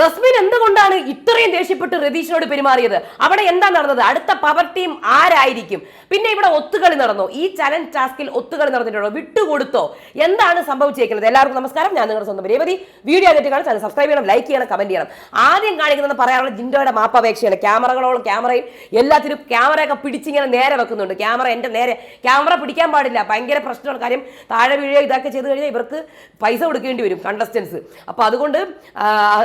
റസ്മിൻ എന്തുകൊണ്ടാണ് ഇത്രയും ദേഷ്യപ്പെട്ട് രതീഷിനോട് പെരുമാറിയത്? അവിടെ എന്താ നടന്നത്? അടുത്ത പവർ ടീം ആരായിരിക്കും? പിന്നെ ഇവിടെ ഒത്തുകളി നടന്നു. ഈ ചലഞ്ച് ടാസ്കിൽ ഒത്തുകളി നടന്നിട്ടുണ്ടോ? വിട്ടുകൊടുത്തോ? എന്താണ് സംഭവിച്ചേക്കുന്നത്? എല്ലാവർക്കും നമസ്കാരം. ഞാൻ നിങ്ങളുടെ സ്വന്തം രേവതി. വീഡിയോ ആയിട്ട് കാണാൻ ചാനൽ സബ്സ്ക്രൈബ് ചെയ്യണം ലൈക്ക് ചെയ്യണം കമന്റ് ചെയ്യണം. ആദ്യം കാണിക്കുന്നത് പറയാനുള്ള ജിൻഡോയുടെ മാപ്പപേക്ഷയാണ്. ക്യാമറകളോളം ക്യാമറയും എല്ലാത്തിനും ക്യാമറയൊക്കെ പിടിച്ചിങ്ങനെ നേരെ വെക്കുന്നുണ്ട്. ക്യാമറ എന്റെ നേരെ ക്യാമറ പിടിക്കാൻ പാടില്ല. ഭയങ്കര പ്രശ്നമാണ്. കാര്യം താഴെ വീഴുകയോ ഇതൊക്കെ ചെയ്ത് കഴിഞ്ഞാൽ ഇവർക്ക് പൈസ കൊടുക്കേണ്ടി വരും കണ്ടസ്റ്റൻസ് അപ്പോൾ അതുകൊണ്ട്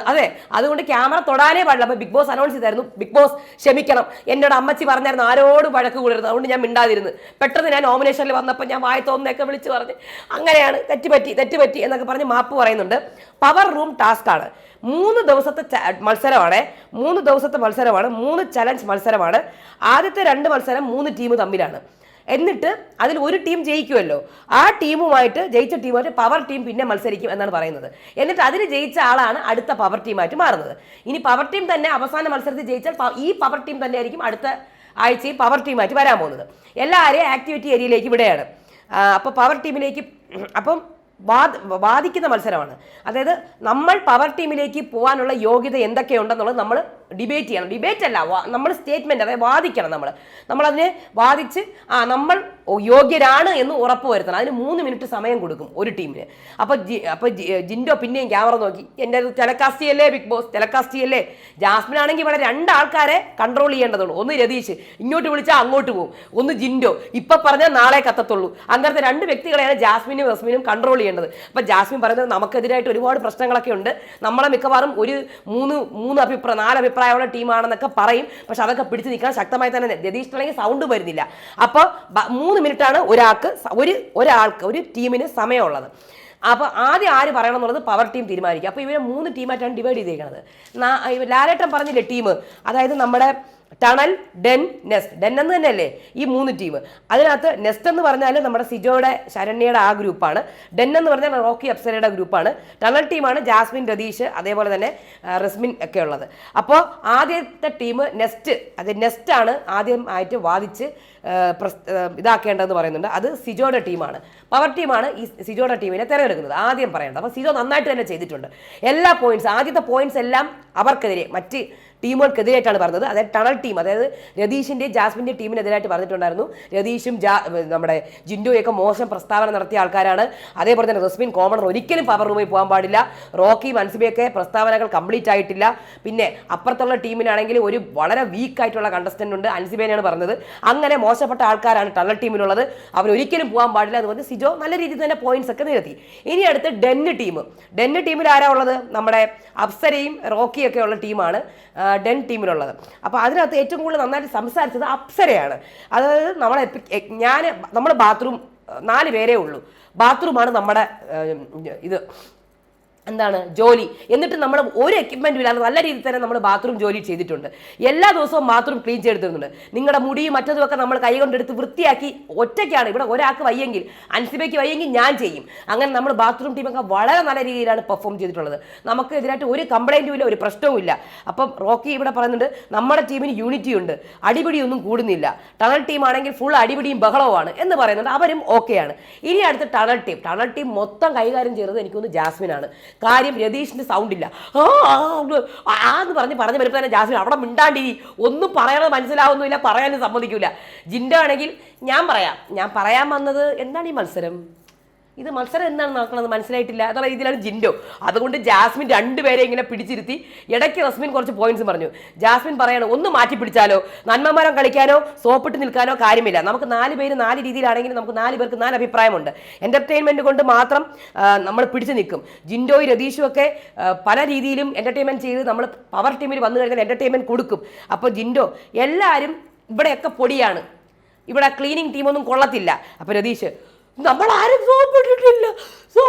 അതെ അതുകൊണ്ട് ക്യാമറ തൊടാനേ പാടില്ല. അപ്പോൾ ബിഗ് ബോസ് അനൗൺസ് ചെയ്തായിരുന്നു ബിഗ് ബോസ് ക്ഷമിക്കണം. എന്നോട് അമ്മച്ചി പറഞ്ഞായിരുന്നു ആരോട് വഴക്ക് കൂടരുത്. അതുകൊണ്ട് ഞാൻ മിണ്ടാതിരുന്നു. പെട്ടെന്ന് ഞാൻ നോമിനേഷനിൽ വന്നപ്പോൾ ഞാൻ വായ തോന്നുന്നൊക്കെ വിളിച്ച് പറഞ്ഞ് അങ്ങനെയാണ് തെറ്റുപറ്റി തെറ്റുപറ്റി എന്നൊക്കെ പറഞ്ഞ് മാപ്പ് പറയുന്നുണ്ട്. പവർ റൂം ടാസ്ക് ആണ്. മൂന്ന് ദിവസത്തെ മത്സരമാണ്. മൂന്ന് ദിവസത്തെ മത്സരമാണ്. മൂന്ന് ചലഞ്ച് മത്സരമാണ്. ആദ്യത്തെ രണ്ട് മത്സരം മൂന്ന് ടീം തമ്മിലാണ്. എന്നിട്ട് അതിൽ ഒരു ടീം ജയിക്കുമല്ലോ ആ ടീമുമായിട്ട് ജയിച്ച ടീമായിട്ട് പവർ ടീം പിന്നെ മത്സരിക്കും എന്നാണ് പറയുന്നത്. എന്നിട്ട് അതിന് ജയിച്ച ആളാണ് അടുത്ത പവർ ടീമായിട്ട് മാറുന്നത്. ഇനി പവർ ടീം തന്നെ അവസാന മത്സരത്തിൽ ജയിച്ചാൽ ഈ പവർ ടീം തന്നെ ആയിരിക്കും അടുത്ത ആഴ്ചയിൽ പവർ ടീമായിട്ട് വരാൻ പോകുന്നത്. എല്ലാവരെയും ആക്ടിവിറ്റി ഏരിയയിലേക്ക് വിടുകയാണ്. അപ്പോൾ പവർ ടീമിലേക്ക് അപ്പം വാദ വാദിക്കുന്ന മത്സരമാണ്. അതായത് നമ്മൾ പവർ ടീമിലേക്ക് പോകാനുള്ള യോഗ്യത എന്തൊക്കെയുണ്ടെന്നുള്ളത് നമ്മൾ ഡിബേറ്റ് ചെയ്യണം. ഡിബേറ്റ് അല്ല നമ്മൾ സ്റ്റേറ്റ്മെന്റ് അതായത് വാദിക്കണം നമ്മൾ. നമ്മളതിനെ വാദിച്ച് ആ നമ്മൾ യോഗ്യരാണ് എന്ന് ഉറപ്പ് വരുത്തണം. അതിന് മൂന്ന് മിനിറ്റ് സമയം കൊടുക്കും ഒരു ടീമിന് അപ്പോൾ അപ്പോൾ ജിൻഡോ പിന്നെയും ക്യാമറ നോക്കി. എന്റെ ടെലകാസ്റ്റ് ചെയ്യല്ലേ ബിഗ് ബോസ് ടെലകാസ്റ്റ് ചെയ്യല്ലേ? ജാസ്മിൻ ആണെങ്കിൽ ഇവിടെ രണ്ട് ആൾക്കാരെ കൺട്രോൾ ചെയ്യേണ്ടതുള്ളൂ. ഒന്ന് രതീഷ് ഇങ്ങോട്ട് വിളിച്ചാൽ അങ്ങോട്ട് പോകും ഒന്ന് ജിൻഡോ ഇപ്പൊ പറഞ്ഞാൽ നാളെ കത്തത്തുള്ളൂ. അങ്ങനത്തെ രണ്ട് വ്യക്തികളെയാണ് ജാസ്മിനും റസ്മിനും കൺട്രോൾ ചെയ്യേണ്ടത്. അപ്പൊ ജാസ്മിൻ പറയുന്നത് നമുക്കെതിരായിട്ട് ഒരുപാട് പ്രശ്നങ്ങളൊക്കെ ഉണ്ട്. നമ്മളെ മിക്കവാറും ഒരു മൂന്ന് മൂന്ന് അഭിപ്രായം നാല് അഭിപ്രായമുള്ള ടീമാണെന്നൊക്കെ പറയും. പക്ഷെ അതൊക്കെ പിടിച്ചു നിൽക്കാൻ ശക്തമായി തന്നെ രതീഷിനാണെങ്കിൽ സൗണ്ട് വരുന്നില്ല. അപ്പോൾ മൂന്ന് മിനിറ്റാണ് ഒരാൾക്ക് ഒരു ഒരാൾക്ക് ഒരു ടീമിന് സമയമുള്ളത്. അപ്പോൾ ആദ്യം ആര് പറയണം എന്നുള്ളത് പവർ ടീം തീരുമാനിക്കുക അപ്പോൾ ഇവരെ മൂന്ന് ടീമായിട്ടാണ് ഡിവൈഡ് ചെയ്തിരിക്കുന്നത് ലാലേട്ടൻ പറഞ്ഞില്ലേ ടീം അതായത് നമ്മുടെ ടണൽ ഡെൻ നെസ്റ്റ്. ഡെൻ എന്ന് തന്നെയല്ലേ? ഈ മൂന്ന് ടീം അതിനകത്ത് നെസ്റ്റ് എന്ന് പറഞ്ഞാൽ നമ്മുടെ സിജോയുടെ ശരണ്യയുടെ ആ ഗ്രൂപ്പാണ്. ഡെൻ എന്ന് പറഞ്ഞാൽ റോക്കി അപ്സരയുടെ ഗ്രൂപ്പാണ്. ടണൽ ടീമാണ് ജാസ്മിൻ രതീഷ് അതേപോലെ തന്നെ റസ്മിൻ ഒക്കെ ഉള്ളത്. അപ്പോൾ ആദ്യത്തെ ടീം നെസ്റ്റ്. അത് നെസ്റ്റ് ആദ്യം ആയിട്ട് വാദിച്ച് ഇതാക്കേണ്ടതെന്ന് പറയുന്നുണ്ട്. അത് സിജോയുടെ ടീമാണ്. പവർ ടീമാണ് ഈ സിജോയുടെ ടീമിനെ തിരഞ്ഞെടുക്കുന്നത്. ആദ്യം പറയേണ്ടത്. അപ്പോൾ സിജോ നന്നായിട്ട് തന്നെ ചെയ്തിട്ടുണ്ട്. എല്ലാ പോയിന്റ്സ് ആദ്യത്തെ പോയിന്റ്സ് എല്ലാം അവർക്കെതിരെ മറ്റ് ടീമുകൾക്കെതിരായിട്ടാണ് പറഞ്ഞത്. അതായത് ടണൽ ടീം അതായത് രതീഷിന്റെ ജാസ്മിന്റെ ടീമിനെതിരായിട്ട് പറഞ്ഞിട്ടുണ്ടായിരുന്നു. രതീഷും ജാ നമ്മുടെ ജിൻഡോയൊക്കെ മോശം പ്രസ്താവന നടത്തിയ ആൾക്കാരാണ്. അതേപോലെ തന്നെ റസ്മിൻ കോമണർ ഒരിക്കലും പവർ റൂമിൽ പോകാൻ പാടില്ല. റോക്കി മൻസിബിയൊക്കെ പ്രസ്താവനകൾ കംപ്ലീറ്റ് ആയിട്ടില്ല. പിന്നെ അപ്പുറത്തുള്ള ടീമിനാണെങ്കിൽ ഒരു വളരെ വീക്ക് ആയിട്ടുള്ള കണ്ടസ്റ്റന്റ് ഉണ്ട് അൻസിബേനെയാണ് പറഞ്ഞത്. അങ്ങനെ മോശപ്പെട്ട ആൾക്കാരാണ് ടണൽ ടീമിലുള്ളത്. അവർ ഒരിക്കലും പോകാൻ പാടില്ല. അതുപോലെ സിജോ നല്ല രീതിയിൽ തന്നെ പോയിന്റ്സ് ഒക്കെ നിരത്തി. ഇനി അടുത്ത് ഡെന്ന് ടീം. ഡെന്ന് ടീമിൽ ആരാ ഉള്ളത്? നമ്മുടെ അപ്സരയും റോക്കിയൊക്കെ ഉള്ള ടീമാണ്. ഡെൻ ടീമിലുള്ളത് അപ്പോൾ അതിനകത്ത് ഏറ്റവും കൂടുതൽ നന്നായിട്ട് സംസാരിച്ചത് അപ്സരയാണ്. അതായത് നമ്മളെ ഞാൻ നമ്മുടെ ബാത്റൂം നാല് പേരേ ഉള്ളൂ. ബാത്റൂമാണ് നമ്മുടെ ഇത് എന്താണ് ജോലി. എന്നിട്ട് നമ്മൾ ഒരു എക്യുപ്മെന്റും ഇല്ലാതെ നല്ല രീതിയിൽ തന്നെ നമ്മൾ ബാത്റൂം ജോലി ചെയ്തിട്ടുണ്ട്. എല്ലാ ദിവസവും ബാത്റൂം ക്ലീൻ ചെയ്തിരുന്നുണ്ട് നിങ്ങളുടെ മുടി മറ്റതും ഒക്കെ നമ്മൾ കൈ കൊണ്ടെടുത്ത് വൃത്തിയാക്കി ഒറ്റയ്ക്കാണ്. ഇവിടെ ഒരാൾക്ക് വയ്യെങ്കിൽ അൻസിബയ്ക്ക് വയ്യെങ്കിൽ ഞാൻ ചെയ്യും. അങ്ങനെ നമ്മൾ ബാത്റൂം ടീമൊക്കെ വളരെ നല്ല രീതിയിലാണ് പെർഫോം ചെയ്തിട്ടുള്ളത്. നമുക്ക് എതിരായിട്ട് ഒരു കംപ്ലൈന്റും ഇല്ല ഒരു പ്രശ്നവും ഇല്ല. അപ്പം റോക്കി ഇവിടെ പറയുന്നുണ്ട് നമ്മുടെ ടീമിന് യൂണിറ്റി ഉണ്ട്. അടിപിടിയൊന്നും കൂടുന്നില്ല. ടണൽ ടീം ആണെങ്കിൽ ഫുൾ അടിപിടിയും ബഹളവുമാണ് എന്ന് പറയുന്നുണ്ട്. അവരും ഓക്കെയാണ് ഇനി അടുത്ത് ടണൽ ടീം ടണൽ ടീം മൊത്തം കൈകാര്യം ചെയ്തത് എനിക്കൊന്ന് ജാസ്മിനാണ്. കാര്യം രതീഷിന്റെ സൗണ്ട് ഇല്ല. ആ ആ, ആ, ആ എന്ന് പറഞ്ഞ് പറഞ്ഞ് വരുമ്പോൾ തന്നെ ജാസ്മിൻ അവിടെ മിണ്ടാണ്ടിരി ഒന്നും പറയണത് മനസ്സിലാവുന്നില്ല പറയാനും സമ്മതിക്കില്ല ജിൻഡോ ആണെങ്കിൽ ഞാൻ പറയാം. ഞാൻ പറയാൻ വന്നത് എന്താണ് ഈ മത്സരം? ഇത് മത്സരം എന്താണ് നടക്കുന്നത് മനസ്സിലായിട്ടില്ല എന്നുള്ള രീതിയിലാണ് ജിൻഡോ. അതുകൊണ്ട് ജാസ്മിൻ രണ്ടുപേരെ ഇങ്ങനെ പിടിച്ചിരുത്തി ഇടയ്ക്ക് റസ്മിൻ കുറച്ച് പോയിന്റ്സ് പറഞ്ഞു. ജാസ്മിൻ പറയാണ് ഒന്ന് മാറ്റി പിടിച്ചാലോ? നന്മമാരം കളിക്കാനോ സോപ്പിട്ട് നിൽക്കാനോ കാര്യമില്ല. നമുക്ക് നാല് പേര് നാല് രീതിയിലാണെങ്കിൽ നമുക്ക് നാല് പേർക്ക് നാല് അഭിപ്രായമുണ്ട്. എന്റർടൈൻമെന്റ് കൊണ്ട് മാത്രം നമ്മൾ പിടിച്ചു നിൽക്കും. ജിൻഡോയും രതീഷും ഒക്കെ പല രീതിയിലും എന്റർടൈൻമെന്റ് ചെയ്ത് നമ്മൾ പവർ ടീമിൽ വന്നു കഴിഞ്ഞാൽ എന്റർടൈൻമെന്റ് കൊടുക്കും. അപ്പോൾ ജിൻഡോ എല്ലാവരും ഇവിടെയൊക്കെ പൊടിയാണ്. ഇവിടെ ക്ലീനിങ് ടീമൊന്നും കൊള്ളത്തില്ല. അപ്പോൾ രതീഷ് നമ്മൾ ആരും സോപ്പിട്ടിട്ടില്ല. സോ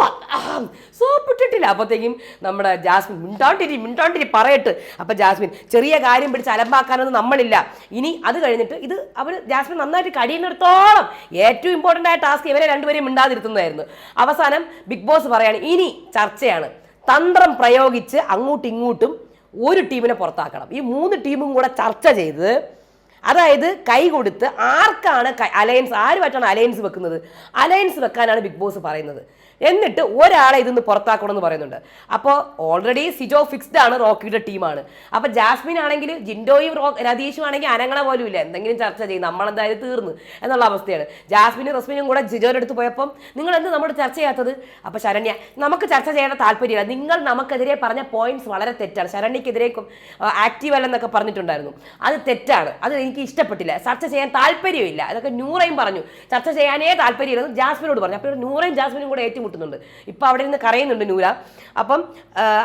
സോപ്പിട്ടിട്ടില്ല. അപ്പോഴത്തേക്കും നമ്മുടെ ജാസ്മിൻ മിണ്ടാണ്ടിരി മിണ്ടാണ്ടിരി പറയട്ട്. അപ്പം ജാസ്മിൻ ചെറിയ കാര്യം പിടിച്ച് അലമ്പാക്കാനൊന്നും നമ്മളില്ല. ഇനി അത് കഴിഞ്ഞിട്ട് ഇത് അവർ ജാസ്മിൻ നന്നായിട്ട് കഴിയുന്നിടത്തോളം ഏറ്റവും ഇമ്പോർട്ടന്റ് ആയ ടാസ്ക് ഇവരെ രണ്ടുപേരെയും മിണ്ടാതിരുത്തുന്നതായിരുന്നു. അവസാനം ബിഗ് ബോസ് പറയാണ് ഇനി ചർച്ചയാണ്. തന്ത്രം പ്രയോഗിച്ച് അങ്ങോട്ടും ഇങ്ങോട്ടും ഒരു ടീമിനെ പുറത്താക്കണം. ഈ മൂന്ന് ടീമും കൂടെ ചർച്ച ചെയ്ത് അതായത് കൈ കൊടുത്ത് ആർക്കാണ് അലയൻസ് ആരുമായിട്ടാണ് അലയൻസ് വെക്കുന്നത്? അലയൻസ് വെക്കാനാണ് ബിഗ് ബോസ് പറയുന്നത്. എന്നിട്ട് ഒരാളെ ഇതിന്ന് പുറത്താക്കണമെന്ന് പറയുന്നുണ്ട്. അപ്പോൾ ഓൾറെഡി സിജോ ഫിക്സ്ഡ് ആണ് റോക്കിയുടെ ടീമാണ്. അപ്പൊ ജാസ്മിൻ ആണെങ്കിൽ ജിൻഡോയും റോ രതീഷും ആണെങ്കിൽ അനങ്ങളെ പോലും ഇല്ല. എന്തെങ്കിലും ചർച്ച ചെയ്യും. നമ്മളെന്തായാലും തീർന്നു എന്നുള്ള അവസ്ഥയാണ്. ജാസ്മിനും റസ്മിനും കൂടെ ജിജോയുടെ അടുത്ത് പോയപ്പം നിങ്ങൾ എന്ത് നമ്മൾ ചർച്ച ചെയ്യാത്തത്? അപ്പൊ ശരണ്യ നമുക്ക് ചർച്ച ചെയ്യേണ്ട താല്പര്യമില്ല. നിങ്ങൾ നമുക്കെതിരെ പറഞ്ഞ പോയിന്റ്സ് വളരെ തെറ്റാണ്. ശരണ്യക്കെതിരെ ആക്റ്റീവ് അല്ലെന്നൊക്കെ പറഞ്ഞിട്ടുണ്ടായിരുന്നു. അത് തെറ്റാണ്. അത് എനിക്ക് ഇഷ്ടപ്പെട്ടില്ല. ചർച്ച ചെയ്യാൻ താല്പര്യമില്ല. അതൊക്കെ നൂറയും പറഞ്ഞു. ചർച്ച ചെയ്യാനേ താല്പര്യമില്ലെന്ന് ജാസ്മിനോട് പറഞ്ഞു. അപ്പോൾ നൂറയും ജാസ്മിനും കൂടെ ഏറ്റുമുട്ടുന്നുണ്ട് ഇപ്പം അവിടെ നിന്ന് കരയുന്നുണ്ട് നൂല അപ്പം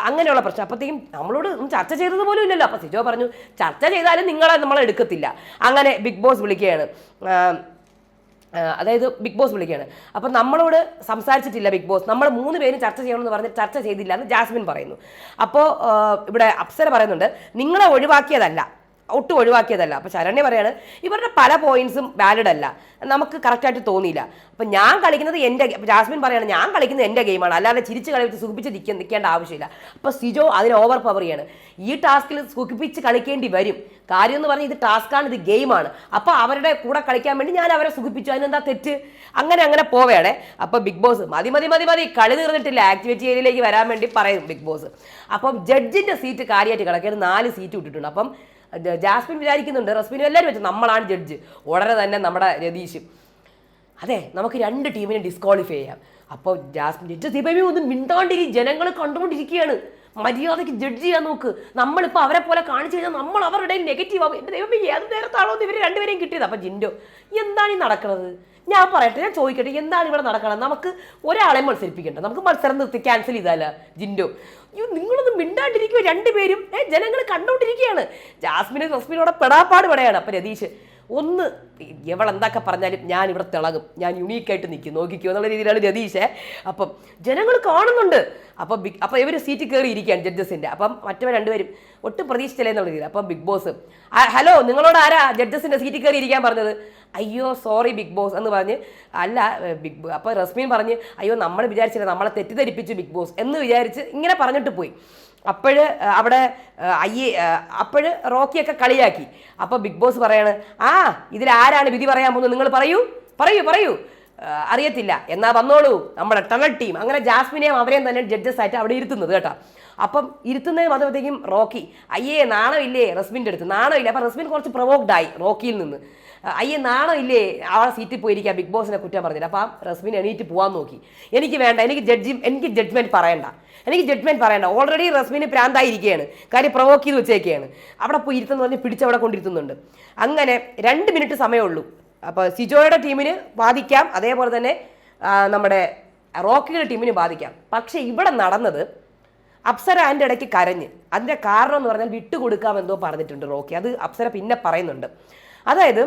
അങ്ങനെയുള്ള പ്രശ്നം. അപ്പോഴത്തേക്കും നമ്മളോട് ചർച്ച ചെയ്തത് പോലും ഇല്ലല്ലോ. അപ്പം സിജോ പറഞ്ഞു ചർച്ച ചെയ്താലും നിങ്ങളെ നമ്മൾ എടുക്കത്തില്ല. അങ്ങനെ ബിഗ് ബോസ് വിളിക്കുകയാണ്. അതായത് ബിഗ് ബോസ് വിളിക്കുകയാണ്. അപ്പം നമ്മളോട് സംസാരിച്ചിട്ടില്ല ബിഗ് ബോസ്. നമ്മൾ മൂന്ന് പേരും ചർച്ച ചെയ്യണമെന്ന് പറഞ്ഞ് ചർച്ച ചെയ്തില്ല എന്ന് ജാസ്മിൻ പറയുന്നു. അപ്പോൾ ഇവിടെ അപ്സര പറയുന്നുണ്ട് നിങ്ങളെ ഒഴിവാക്കിയതല്ല. ഒട്ടും ഒഴിവാക്കിയതല്ല. അപ്പോൾ ശരണ്യ പറയാണ് ഇവരുടെ പല പോയിന്റ്സും വാലിഡ് അല്ല. നമുക്ക് കറക്റ്റായിട്ട് തോന്നിയില്ല. അപ്പോൾ ഞാൻ കളിക്കുന്നത് എന്റെ ജാസ്മിൻ പറയാണ് ഞാൻ കളിക്കുന്നത് എന്റെ ഗെയിമാണ് അല്ലാതെ ചിരിച്ച് കളിച്ച് സുഖിപ്പിച്ച് നിൽക്കാൻ നിൽക്കേണ്ട ആവശ്യമില്ല. അപ്പോൾ സിജോ അതിന് ഓവർ പവർ ചെയ്യാണ്. ഈ ടാസ്കിൽ സുഖിപ്പിച്ച് കളിക്കേണ്ടി വരും. കാര്യം എന്ന് പറഞ്ഞാൽ ഇത് ടാസ്ക്കാണ് ഇത് ഗെയിമാണ് അപ്പോൾ അവരുടെ കൂടെ കളിക്കാൻ വേണ്ടി ഞാൻ അവരെ സുഖിപ്പിച്ചു. അതിനെന്താ തെറ്റ്? അങ്ങനെ അങ്ങനെ പോവുകയാണെ അപ്പോൾ ബിഗ് ബോസ് മതി മതി മതി മതി കളി തീർന്നിട്ടില്ല. ആക്ടിവിറ്റി ഏരിയയിലേക്ക് വരാൻ വേണ്ടി പറയും ബിഗ് ബോസ്. അപ്പം ജഡ്ജിന്റെ സീറ്റ് കാര്യമായിട്ട് കിടക്കുകയാണ് നാല് സീറ്റ് വിട്ടിട്ടുണ്ട് അപ്പം ജാസ്മിൻ വിചാരിക്കുന്നുണ്ട് റസ്മിനും എല്ലാവരും വെച്ചു നമ്മളാണ് ജഡ്ജ് ഉടനെ തന്നെ നമ്മുടെ രതീഷ്. അതെ നമുക്ക് രണ്ട് ടീമിനെ ഡിസ്ക്വാളിഫൈ ചെയ്യാം. അപ്പോൾ ജാസ്മിൻ ജഡ്ജ് ദീപമി ഒന്നും മിണ്ടാണ്ടിരിക്കും ജനങ്ങൾ കണ്ടുകൊണ്ടിരിക്കുകയാണ്. മര്യാദയ്ക്ക് ജഡ്ജ് ചെയ്യാൻ നോക്ക്. നമ്മളിപ്പോൾ അവരെ പോലെ കാണിച്ചു കഴിഞ്ഞാൽ നമ്മൾ അവരുടെ നെഗറ്റീവ് ആവും. എന്റെ ദൈവമേ ഏത് നേരത്താണോ എന്ന് ഇവർ രണ്ടുപേരെയും കിട്ടിയത്? അപ്പം ജിൻഡോ എന്താണ് ഈ നടക്കുന്നത് ഞാൻ പറയട്ടെ ഞാൻ ചോദിക്കട്ടെ എന്താണ് ഇവിടെ നടക്കണം നമുക്ക് ഒരാളെ മത്സരിപ്പിക്കണ്ട. നമുക്ക് മത്സരം നിർത്തി ക്യാൻസൽ ചെയ്താല? ജിൻഡോ. അയ്യോ നിങ്ങളൊന്നും മിണ്ടാണ്ടിരിക്കുക രണ്ടുപേരും? ഏഹ് ജനങ്ങൾ കണ്ടോണ്ടിരിക്കുകയാണ്. ജാസ്മിനും റസ്മിനോടെ പെടാപ്പാട് പെടയാണ്. അപ്പം രതീഷ് ഒന്ന് എവളെന്തൊക്കെ പറഞ്ഞാലും ഞാൻ ഇവിടെ തിളങ്ങും. ഞാൻ യുണീക്കായിട്ട് നിൽക്കും. നോക്കിക്കോ എന്നുള്ള രീതിയിലാണ് രതീഷേ അപ്പം ജനങ്ങൾ കാണുന്നുണ്ട്. അപ്പം ബിഗ് അപ്പം ഇവർ സീറ്റ് കയറി ഇരിക്കുകയാണ് ജഡ്ജസിന്റെ അപ്പം മറ്റവർ രണ്ടുപേരും ഒട്ടും പ്രതീക്ഷിച്ചില്ല എന്നുള്ള രീതിയിൽ. അപ്പം ബിഗ് ബോസ്. ഹലോ നിങ്ങളോട് ആരാ ജഡ്ജസിന്റെ സീറ്റ് കയറി ഇരിക്കാൻ പറഞ്ഞത്? അയ്യോ സോറി ബിഗ് ബോസ് എന്ന് പറഞ്ഞ് അല്ല ബിഗ് അപ്പോൾ റസ്മീൻ പറഞ്ഞ് അയ്യോ നമ്മൾ വിചാരിച്ചില്ല നമ്മളെ തെറ്റിദ്ധരിപ്പിച്ചു ബിഗ് ബോസ് എന്ന് വിചാരിച്ച് ഇങ്ങനെ പറഞ്ഞിട്ട് പോയി. അപ്പോഴ് അവിടെ അയ്യ അപ്പോഴ് റോക്കിയൊക്കെ കളിയാക്കി. അപ്പോൾ ബിഗ് ബോസ് പറയാണ് ആ ഇതിൽ ആരാണ് വിധി പറയാൻ പോകുന്നത്? നിങ്ങൾ പറയൂ പറയൂ പറയൂ. അറിയത്തില്ല. എന്നാൽ വന്നോളൂ. നമ്മുടെ ടണൽ ടീം. അങ്ങനെ ജാസ്മിനെയും അവരെയും തന്നെ ജഡ്ജസ് ആയിട്ട് അവിടെ ഇരുത്തുന്നത് കേട്ടോ. അപ്പം ഇരുത്തുന്നതിന് വന്നപ്പോഴത്തേക്കും റോക്കി അയ്യേ നാണമില്ലേ റസ്മിന്റെ അടുത്ത്? നാണമില്ല. അപ്പം റസ്മിൻ കുറച്ച് പ്രൊവോക്ഡ് ആയി റോക്കിയിൽ നിന്ന്. അയ്യേ നാണമില്ലേ ആ സീറ്റിൽ പോയിരിക്കാം ബിഗ് ബോസിനെ കുറ്റം പറഞ്ഞില്ല അപ്പം റസ്മിൻ എണീറ്റ് പോകാൻ നോക്കി. എനിക്ക് വേണ്ട എനിക്ക് ജഡ്ജി എനിക്ക് ജഡ്ജ്മെന്റ് പറയണ്ട. എനിക്ക് ജഡ്ജ്മെന്റ് പറയണ്ട. ഓൾറെഡി റസ്മിന് പ്രാന്തായിരിക്കുകയാണ് കാര്യം പ്രൊവോക്ക് ചെയ്ത് വെച്ചേക്കുകയാണ് അവിടെ പോയി ഇരുത്തെന്ന് പറഞ്ഞ് പിടിച്ചവിടെ കൊണ്ടിരുത്തുന്നുണ്ട്. അങ്ങനെ രണ്ട് മിനിറ്റ് സമയമുള്ളൂ. അപ്പോൾ സിജോയുടെ ടീമിന് ബാധിക്കാം. അതേപോലെ തന്നെ നമ്മുടെ റോക്കിയുടെ ടീമിന് ബാധിക്കാം. പക്ഷേ ഇവിടെ നടന്നത് അപ്സര അതിന്റെ ഇടയ്ക്ക് കരഞ്ഞ്. അതിന്റെ കാരണം എന്ന് പറഞ്ഞാൽ വിട്ടുകൊടുക്കാമെന്തോ പറഞ്ഞിട്ടുണ്ട് റോക്കി. അത് അപ്സര പിന്നെ പറയുന്നുണ്ട്. അതായത്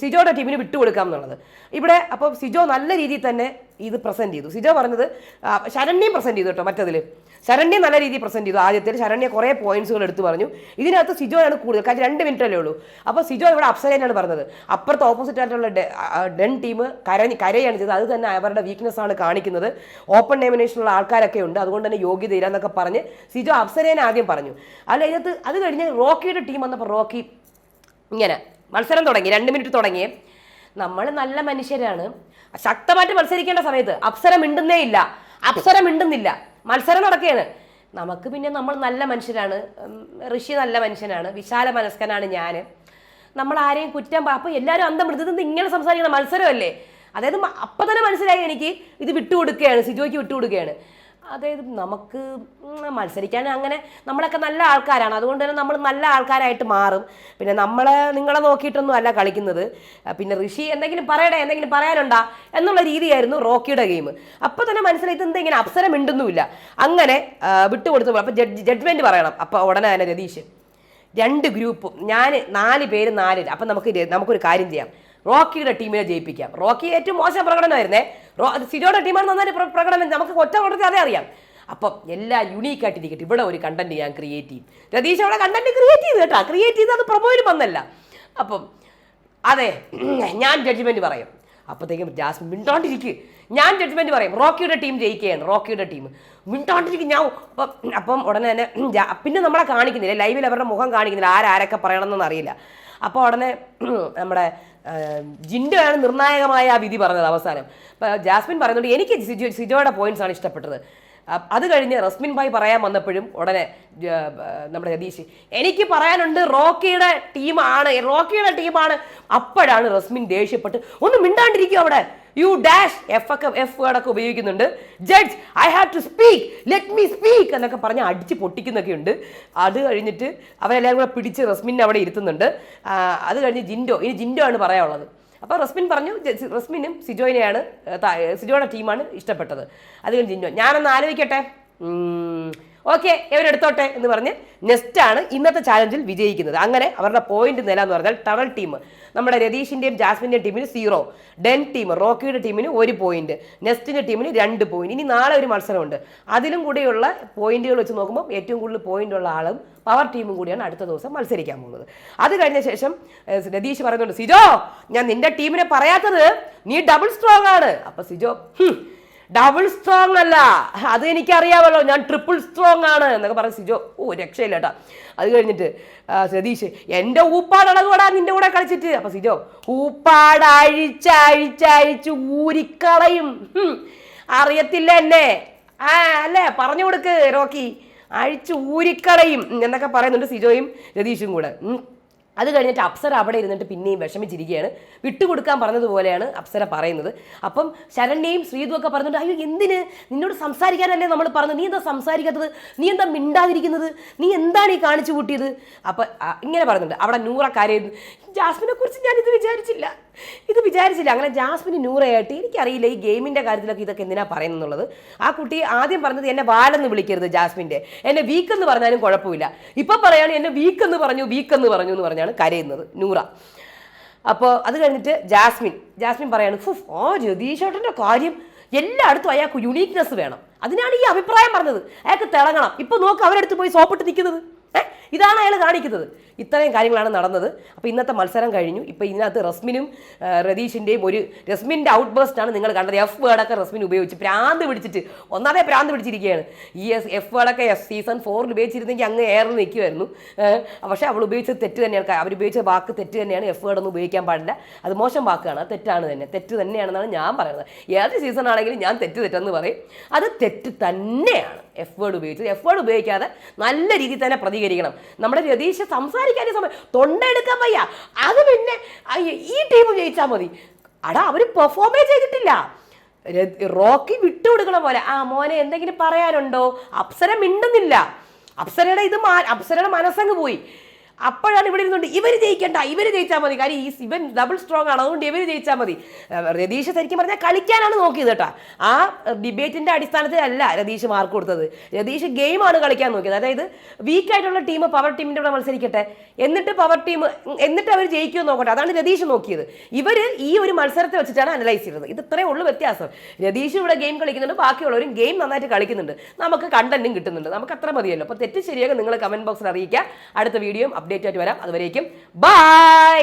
സിജോയുടെ ടീമിന് വിട്ടുകൊടുക്കാം എന്നുള്ളത്. ഇവിടെ അപ്പോൾ സിജോ നല്ല രീതിയിൽ തന്നെ ഇത് പ്രസന്റ് ചെയ്തു. സിജോ പറഞ്ഞത് ശരണ്യം പ്രസന്റ് ചെയ്തു കേട്ടോ മറ്റതിൽ ശരണ്യം നല്ല രീതിയിൽ പ്രസന്റ് ചെയ്തു. ആദ്യത്തിൽ ശരണ്യ കുറേ പോയിന്റ്സുകൾ എടുത്തു പറഞ്ഞു. ഇതിനകത്ത് സിജോയാണ് കൂടുതൽ. കാര്യം രണ്ട് മിനിറ്റ് അല്ലേ ഉള്ളൂ. അപ്പോൾ സിജോ ഇവിടെ അപ്സരേനാണ് പറഞ്ഞത്. അപ്പുറത്ത് ഓപ്പോസിറ്റ് ആയിട്ടുള്ള ഡെൻ ടീം കരഞ്ഞ് കരയാണ് ചെയ്തത്. അത് തന്നെ അവരുടെ വീക്ക്നെസ് ആണ് കാണിക്കുന്നത്. ഓപ്പൺ നോമിനേഷനുള്ള ആൾക്കാരൊക്കെ ഉണ്ട്. അതുകൊണ്ട് തന്നെ യോഗ്യതയില്ല എന്നൊക്കെ പറഞ്ഞ് സിജോ അപ്സരേനെ ആദ്യം പറഞ്ഞു. അല്ല ഇതിനകത്ത് അത് കഴിഞ്ഞ് റോക്കിയുടെ ടീം വന്നപ്പോൾ റോക്കി ഇങ്ങനെ മത്സരം തുടങ്ങി. രണ്ട് മിനിറ്റ് തുടങ്ങി. നമ്മൾ നല്ല മനുഷ്യരാണ്. ശക്തമായിട്ട് മത്സരിക്കേണ്ട സമയത്ത് അപ്സര മിണ്ടുന്നേ ഇല്ല. അപ്സര മിണ്ടുന്നില്ല. മത്സരം നടക്കുകയാണ്. നമുക്ക് പിന്നെ നമ്മൾ നല്ല മനുഷ്യരാണ്. ഋഷി നല്ല മനുഷ്യനാണ്. വിശാല മനസ്കനാണ് ഞാൻ നമ്മൾ ആരെയും കുറ്റം പ- എല്ലാവരും അന്തം എടുത്തത് ഇങ്ങനെ സംസാരിക്കുന്ന മത്സരമല്ലേ? അതായത് അപ്പം തന്നെ മനസ്സിലായി എനിക്ക് ഇത് വിട്ടുകൊടുക്കുകയാണ് സിജോയ്ക്ക് വിട്ടുകൊടുക്കുകയാണ്. അതായത് നമുക്ക് മത്സരിക്കാൻ അങ്ങനെ നമ്മളൊക്കെ നല്ല ആൾക്കാരാണ്. അതുകൊണ്ട് തന്നെ നമ്മൾ നല്ല ആൾക്കാരായിട്ട് മാറും. പിന്നെ നമ്മളെ നിങ്ങളെ നോക്കിയിട്ടൊന്നും അല്ല കളിക്കുന്നത്. പിന്നെ ഋഷി എന്തെങ്കിലും പറയടേ എന്തെങ്കിലും പറയാനുണ്ടാ എന്നുള്ള രീതിയായിരുന്നു റോക്കിയുടെ ഗെയിം അപ്പോൾ തന്നെ മനസ്സിലായി ഇതെന്താ ഇങ്ങനെ അപ്സരം ഉണ്ടെന്നുമില്ല അങ്ങനെ വിട്ടുകൊടുത്തു അപ്പോൾ ജഡ്ജ് ജഡ്ജ്മെന്റ് പറയണം. അപ്പോൾ ഉടനെ തന്നെ രതീഷ് രണ്ട് ഗ്രൂപ്പും ഞാൻ നാല് പേര് നാല് അപ്പം നമുക്ക് നമുക്കൊരു കാര്യം ചെയ്യാം. റോക്കിയുടെ ടീമിനെ ജയിപ്പിക്കാം. റോക്കി ഏറ്റവും മോശം പ്രകടനമായിരുന്നേ. റോ സിജോയുടെ ടീമാണ് നന്നായിട്ട് പ്രകടനം നമുക്ക് ഒറ്റ ഓട്ടത്തിൽ അതേ അറിയാം. അപ്പം എല്ലാം യുണീക്ക് ആയിട്ടിരിക്കട്ടെ ഇവിടെ ഒരു കണ്ടന്റ് ഞാൻ ക്രിയേറ്റ് ചെയ്യും. രതീഷ് അവിടെ കണ്ടന്റ് ക്രിയേറ്റ് ചെയ്ത് കേട്ടോ. ക്രിയേറ്റ് ചെയ്ത് അത് പ്രൊമോയിൽ വന്നല്ല. അപ്പം അതെ ഞാൻ ജഡ്ജ്മെന്റ് പറയും. അപ്പോഴത്തേക്കും ജാസ്മിൻ മിണ്ടാണ്ടിരിക്കുക ഞാൻ ജഡ്ജ്മെന്റ് പറയും. റോക്കിയുടെ ടീം ജയിക്കുകയാണ്. റോക്കിയുടെ ടീം മിണ്ടാണ്ടിരിക്കും. ഞാൻ അപ്പം ഉടനെ തന്നെ പിന്നെ നമ്മളെ കാണിക്കുന്നില്ല. ലൈവിൽ അവരുടെ മുഖം കാണിക്കുന്നില്ല. ആരാരൊക്കെ പറയണമെന്നൊന്നും അറിയില്ല. അപ്പോൾ ഉടനെ നമ്മുടെ ജിൻഡോയാണ് നിർണായകമായ ആ വിധി പറഞ്ഞത് അവസാനം. ജാസ്മിൻ പറയുന്നുണ്ട് എനിക്ക് സിജോ സിജോയുടെ പോയിന്റ്സ് ആണ് ഇഷ്ടപ്പെട്ടത്. അത് കഴിഞ്ഞ് റസ്മിൻ ഭായ് പറയാൻ വന്നപ്പോഴും ഉടനെ നമ്മുടെ രതീഷ് എനിക്ക് പറയാനുണ്ട് റോക്കിയുടെ ടീമാണ് റോക്കിയുടെ ടീമാണ്. അപ്പോഴാണ് റസ്മിൻ ദേഷ്യപ്പെട്ട് ഒന്ന് മിണ്ടാണ്ടിരിക്കും അവിടെ. യു ഡാഷ് എഫ് ഒക്കെ എഫ് വേർഡൊക്കെ ഉപയോഗിക്കുന്നുണ്ട്. Judge I have to speak let me speak എന്നൊക്കെ പറഞ്ഞ് അടിച്ച് പൊട്ടിക്കുന്നൊക്കെ ഉണ്ട്. അത് കഴിഞ്ഞിട്ട് അവരെല്ലാവരും കൂടെ പിടിച്ച് റസ്മിൻ അവിടെ ഇരുത്തുന്നുണ്ട്. അത് കഴിഞ്ഞ് ജിൻഡോ ഇനി ജിൻഡോ ആണ് പറയാനുള്ളത്. അപ്പോൾ റസ്മിൻ പറഞ്ഞു റസ്മിനും സിജോയിനെയാണ് സിജോയുടെ ടീമാണ് ഇഷ്ടപ്പെട്ടത്. അതുകൊണ്ട് ജിൻഡോ ഞാനൊന്ന് ആലോചിക്കട്ടെ? ഓക്കെ ഇവരെടുത്തോട്ടെ എന്ന് പറഞ്ഞ് നെസ്റ്റാണ് ഇന്നത്തെ ചാലഞ്ചിൽ വിജയിക്കുന്നത്. അങ്ങനെ അവരുടെ പോയിന്റ് നില എന്ന് പറഞ്ഞാൽ ടണൽ ടീം നമ്മുടെ രതീഷിന്റെയും ജാസ്മിന്റെയും ടീമിന് സീറോ ഡെൻ ടീം റോക്കിയുടെ ടീമിന് ഒരു പോയിന്റ് നെസ്റ്റിന്റെ ടീമിന് രണ്ട് പോയിന്റ് ഇനി നാളെ ഒരു മത്സരമുണ്ട്. അതിലും കൂടെയുള്ള പോയിന്റുകൾ വെച്ച് നോക്കുമ്പോൾ ഏറ്റവും കൂടുതൽ പോയിന്റ് ഉള്ള ആളും പവർ ടീമും കൂടിയാണ് അടുത്ത ദിവസം മത്സരിക്കാൻ പോകുന്നത്. അത് കഴിഞ്ഞ ശേഷം രതീഷ് പറയുന്നുണ്ട് സിജോ ഞാൻ നിന്റെ ടീമിനെ പറയാത്തത് നീ ഡബിൾ സ്ട്രോങ് ആണ്. അപ്പൊ സിജോ "ഹും, ഡബിൾ സ്ട്രോങ് അല്ല. അത് എനിക്കറിയാമല്ലോ. ഞാൻ ട്രിപ്പിൾ സ്ട്രോങ് ആണ് എന്നൊക്കെ പറഞ്ഞ് സിജോ ഓ രക്ഷയില്ല കേട്ടോ അത് കഴിഞ്ഞിട്ട് സതീഷ് എന്റെ ഊപ്പാടളകൂടാ നിന്റെ കൂടെ കളിച്ചിട്ട്. അപ്പൊ സിജോ ഊപ്പാട് അഴിച്ച് അഴിച്ച് അഴിച്ച് ഊരിക്കളയും. അറിയത്തില്ല എന്നെ. ആ അല്ലേ? പറഞ്ഞു കൊടുക്ക് റോക്കി. അഴിച്ച് ഊരിക്കളയും. എന്നൊക്കെ പറയുന്നുണ്ട് സിജോയും രതീഷും കൂടെ. അത് കഴിഞ്ഞിട്ട് അപ്സര അവിടെ ഇരുന്നിട്ട് പിന്നെയും വിഷമിച്ചിരിക്കുകയാണ്. വിട്ടുകൊടുക്കാൻ പറഞ്ഞതുപോലെയാണ് അപ്സര പറയുന്നത്. അപ്പം ശരണ്യയും ശ്രീതു ഒക്കെ പറഞ്ഞിട്ട് അയ്യോ എന്തിന്? നിന്നോട് സംസാരിക്കാനല്ലേ നമ്മൾ പറഞ്ഞത്? നീ എന്താ സംസാരിക്കാത്തത്? നീ എന്താ മിണ്ടാതിരിക്കുന്നത്? നീ എന്താണ് ഈ കാണിച്ചു കൂട്ടിയത്? അപ്പം ഇങ്ങനെ പറയുന്നുണ്ട് അവിടെ നൂറ കാര്യം ജാസ്മിനെ കുറിച്ച് ഞാൻ ഇത് വിചാരിച്ചില്ല. ഇത് വിചാരിച്ചില്ല. അങ്ങനെ ജാസ്മിന് നൂറയായിട്ട് എനിക്കറിയില്ല ഈ ഗെയിമിന്റെ കാര്യത്തിലൊക്കെ ഇതൊക്കെ എന്തിനാ പറയുന്നുള്ളത്. ആ കുട്ടി ആദ്യം പറഞ്ഞത് എന്നെ വാലെന്ന് വിളിക്കരുത് ജാസ്മിന്റെ എന്നെ വീക്ക് എന്ന് പറഞ്ഞാലും കുഴപ്പമില്ല. ഇപ്പം പറയാണ് എന്നെ വീക്ക് എന്ന് പറഞ്ഞു വീക്ക് എന്ന് പറഞ്ഞു എന്ന് പറഞ്ഞാണ് കരയുന്നത് നൂറ. അപ്പോൾ അത് കഴിഞ്ഞിട്ട് ജാസ്മിൻ ജാസ്മിൻ പറയാണ് ഫുഫ് ആ രതീഷേട്ടന്റെ കാര്യം എല്ലായിടത്തും അയാൾക്ക് യുണീക്നെസ് വേണം. അതിനാണ് ഈ അഭിപ്രായം പറഞ്ഞത്. അയാൾക്ക് തിളങ്ങണം. ഇപ്പൊ നോക്ക് അവരെടുത്ത് പോയി സോപ്പിട്ട് നിൽക്കുന്നത്. ഏ? ഇതാണ് അയാൾ കാണിക്കുന്നത്. ഇത്രയും കാര്യങ്ങളാണ് നടന്നത്. അപ്പോൾ ഇന്നത്തെ മത്സരം കഴിഞ്ഞു. ഇപ്പോൾ ഇതിനകത്ത് റസ്മിനും റതീഷിന്റെയും ഒരു റസ്മിന്റെ ഔട്ട് ആണ് നിങ്ങൾ കണ്ടത്. എഫ് വേർഡൊക്കെ റസ്മിൻ ഉപയോഗിച്ച് പ്രാന്ത് പിടിച്ചിട്ട് ഒന്നാമതേ പ്രാന്ത് പിടിച്ചിരിക്കുകയാണ്. ഈ എസ് എഫ് വേർഡൊക്കെ എഫ് സീസൺ ഫോറിൽ ഉപയോഗിച്ചിരുന്നെങ്കിൽ അങ്ങ് എയറിൽ നിൽക്കുമായിരുന്നു പക്ഷേ അവൾ ഉപയോഗിച്ചത് തെറ്റ് തന്നെയാണ്. അവർ ഉപയോഗിച്ച വാക്ക് തെറ്റ് തന്നെയാണ്. എഫ് വേർഡ് ഒന്നും ഉപയോഗിക്കാൻ പാടില്ല. അത് മോശം വാക്കാണ്. തെറ്റാണ് തന്നെ. തെറ്റ് തന്നെയാണെന്നാണ് ഞാൻ പറയുന്നത്. ഏത് സീസൺ ആണെങ്കിലും ഞാൻ തെറ്റ് തെറ്റെന്ന് പറയും. അത് തെറ്റ് തന്നെയാണ്. എഫ് വേർഡ് ഉപയോഗിച്ചത്. എഫ് വേർഡ് ഉപയോഗിക്കാതെ നല്ല രീതിയിൽ തന്നെ പ്രതികരിക്കണം. നമ്മുടെ രതീഷ് സംസാരിക്കാനേ സമയം തൊണ്ട എടുക്കാൻ വയ്യ. അത് പിന്നെ ഈ ടീം ജയിച്ചാൽ മതി. അടാ അവർ പെർഫോമേ ചെയ്തിട്ടില്ല. റോക്കി വിട്ടുകൊടുക്കണ പോലെ. ആ മോനെ എന്തെങ്കിലും പറയാനുണ്ടോ? അപ്സര മിണ്ടുന്നില്ല. അപ്സരയുടെ ഇത് അപ്സരയുടെ മനസ്സങ്ങ് പോയി. അപ്പോഴാണ് ഇവിടെ ഇരുന്നുണ്ട് ഇവർ ജയിക്കണ്ട ഇവർ ജയിച്ചാൽ മതി. കാര്യം ഈ ഇവൻ ഡബിൾ സ്ട്രോങ് ആണ്. അതുകൊണ്ട് ഇവർ ജയിച്ചാൽ മതി. രതീഷ് ശരിക്കും പറഞ്ഞാൽ കളിക്കാനാണ് നോക്കിയത് കേട്ടോ. ആ ഡിബേറ്റിന്റെ അടിസ്ഥാനത്തിലല്ല രതീഷ് മാർക്ക് കൊടുത്തത്. രതീഷ് ഗെയിമാണ് കളിക്കാൻ നോക്കിയത്. അതായത് വീക്കായിട്ടുള്ള ടീം പവർ ടീമിന്റെ കൂടെ മത്സരിക്കട്ടെ. എന്നിട്ട് പവർ ടീം എന്നിട്ട് അവർ ജയിക്കുമോ നോക്കട്ടെ. അതാണ് രതീഷ് നോക്കിയത്. ഇവർ ഈ ഒരു മത്സരത്തെ വെച്ചിട്ടാണ് അനലൈസ് ചെയ്തത്. ഇത് ഇത്രയേ ഉള്ളൂ വ്യത്യാസം. രതീഷ് ഇവിടെ ഗെയിം കളിക്കുന്നുണ്ട്. ബാക്കിയുള്ളവരും ഗെയിം നന്നായിട്ട് കളിക്കുന്നുണ്ട്. നമുക്ക് കണ്ടന്റും കിട്ടുന്നുണ്ട്. നമുക്ക് അത്ര മതിയല്ലോ. അപ്പോൾ തെറ്റ് ശരിയാകും നിങ്ങൾ കമന്റ് ബോക്സിൽ അറിയിക്കുക. അടുത്ത വീഡിയോയും അപ്ഡേറ്റ് ആയിട്ട് വരാം. അതുവരേക്കും ബൈ